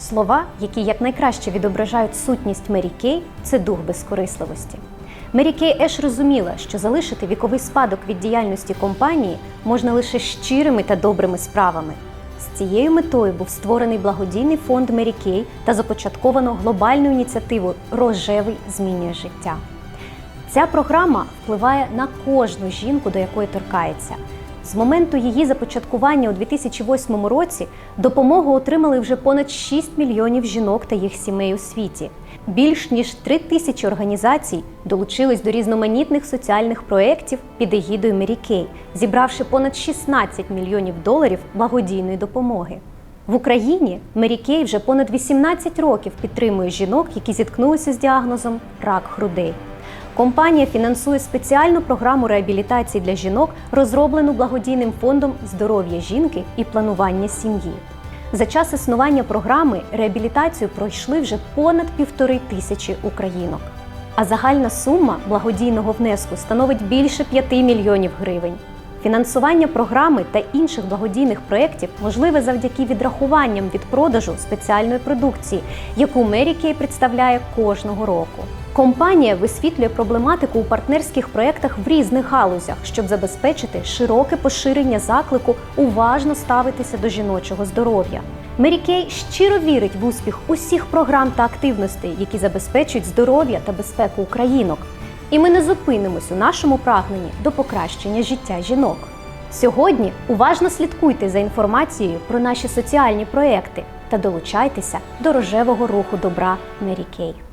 Слова, які якнайкраще відображають сутність Мері Кей, це дух безкорисливості. Мері Кей Еш розуміла, що залишити віковий спадок від діяльності компанії можна лише щирими та добрими справами. З цією метою був створений благодійний фонд Мері Кей та започатковано глобальну ініціативу Рожевий змінює життя. Ця програма впливає на кожну жінку, до якої торкається. З моменту її започаткування у 2008 році допомогу отримали вже понад 6 мільйонів жінок та їх сімей у світі. Більш ніж 3 тисячі організацій долучились до різноманітних соціальних проєктів під егідою Мері Кей, зібравши понад 16 мільйонів доларів благодійної допомоги. В Україні Мері Кей вже понад 18 років підтримує жінок, які зіткнулися з діагнозом рак грудей. Компанія фінансує спеціальну програму реабілітації для жінок, розроблену благодійним фондом здоров'я жінки і планування сім'ї. За час існування програми реабілітацію пройшли вже понад півтори тисячі українок. А загальна сума благодійного внеску становить більше 5 мільйонів гривень. Фінансування програми та інших благодійних проєктів можливе завдяки відрахуванням від продажу спеціальної продукції, яку Мері представляє кожного року. Компанія висвітлює проблематику у партнерських проєктах в різних галузях, щоб забезпечити широке поширення заклику уважно ставитися до жіночого здоров'я. Мері Кей щиро вірить в успіх усіх програм та активностей, які забезпечують здоров'я та безпеку українок. І ми не зупинимось у нашому прагненні до покращення життя жінок. Сьогодні уважно слідкуйте за інформацією про наші соціальні проекти та долучайтеся до рожевого руху добра Мері Кей.